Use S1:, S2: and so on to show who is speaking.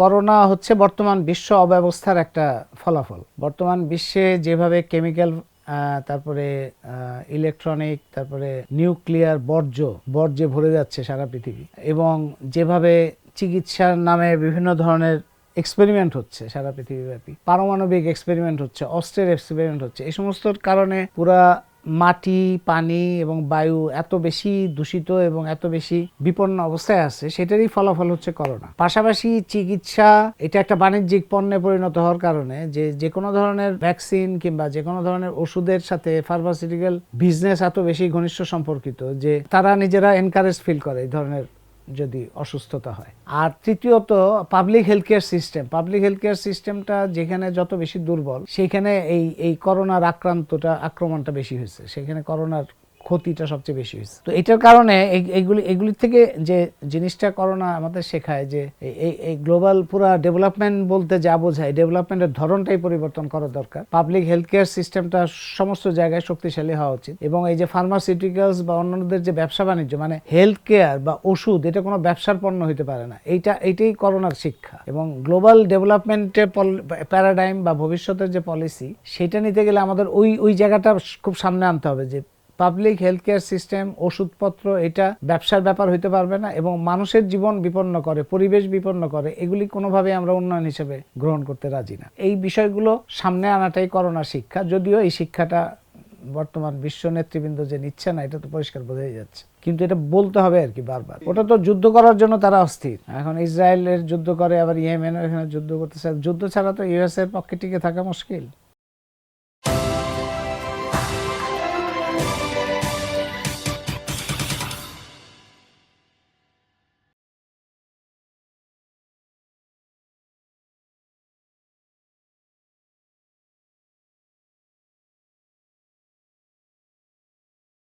S1: Corona হচ্ছে বর্তমান বিশ্ব অব্যবস্থার একটা ফলাফল। বর্তমান বিশ্বে যেভাবে কেমিক্যাল তারপরে ইলেকট্রনিক, তারপরে নিউক্লিয়ার বর্জ্য, বর্জ্যে ভরে যাচ্ছে সারা পৃথিবী এবং যেভাবে চিকিৎসার নামে বিভিন্ন ধরনের এক্সপেরিমেন্ট হচ্ছে সারা পৃথিবীব্যাপী, পারমাণবিক এক্সপেরিমেন্ট হচ্ছে, অস্ত্রের এক্সপেরিমেন্ট হচ্ছে, এই সমস্ত কারণে পুরা মাটি, পানি এবং বায়ু এত বেশি দূষিত এবং এত বেশি বিপন্ন অবস্থায় আছে, সেটারই ফলাফল হচ্ছে করোনা। পাশাপাশি চিকিৎসা, এটা একটা বাণিজ্যিক পণ্যে পরিণত হওয়ার কারণে যে যে কোনো ধরনের ভ্যাকসিন কিংবা যে কোনো ধরনের ওষুধের সাথে ফার্মাসিউটিক্যাল বিজনেস এত বেশি ঘনিষ্ঠ সম্পর্কিত যে, তারা নিজেরা এনকারেজ ফিল করে এই ধরনের যদি অসুস্থতা হয়। আর তৃতীয়ত public health care system public health care সিস্টেমটা যেখানে যত বেশি দুর্বল, সেখানে এই এই করোনার আক্রান্তটা, আক্রমণটা বেশি হয়েছে। সেখানে করোনার ক্ষতিটা সবচেয়ে বেশি হয়েছে। তো এটার কারণে এই- এইগুলি এগুলির থেকে যে জিনিসটা করোনা আমাদের শেখায় যে এই- এই গ্লোবাল পুরা ডেভেলপমেন্ট বলতে যা বোঝায়, ডেভেলপমেন্টের ধরনটাই পরিবর্তন করা দরকার। পাবলিক হেলথ কেয়ার সিস্টেমটা সমস্ত জায়গায় শক্তিশালী হওয়া উচিত। এবং এই যে ফার্মাসিউটিক্যালস বা অন্যান্যদের যে ব্যবসা বাণিজ্য মানে হেলথ কেয়ার বা ওষুধ, এটা কোনো ব্যবসার পণ্য হতে পারে না। এইটা, এইটাই করোনার শিক্ষা। এবং গ্লোবাল ডেভেলপমেন্টের প্যারাডাইম বা ভবিষ্যতের যে পলিসি, সেটা নিতে গেলে আমাদের ওই ওই জায়গাটা খুব সামনে আনতে হবে যে পাবলিক হেলথ কেয়ার সিস্টেম ওষুধপত্র, এটা ব্যবসার ব্যাপার হইতে পারবে না এবং মানুষের জীবন বিপন্ন করে, পরিবেশ বিপন্ন করে, এগুলি কোনোভাবে আমরা উন্নয়ন হিসেবে গ্রহণ করতে রাজি না। এই বিষয়গুলো সামনে আনাটাই করোনা শিক্ষা, যদিও এই শিক্ষাটা বর্তমান বিশ্ব নেতৃবৃন্দ যে নিচ্ছে না, এটা তো পরিষ্কার বোঝাই যাচ্ছে। কিন্তু এটা বলতে হবে আর কি বারবার। ওটা তো যুদ্ধ করার জন্য তারা অস্থির। এখন ইসরায়েলের যুদ্ধ করে, আবার ইয়েমেনের এখানে যুদ্ধ করতেছে। যুদ্ধ ছাড়া তো ইউএস এর পক্ষে টিকে থাকা মুশকিল।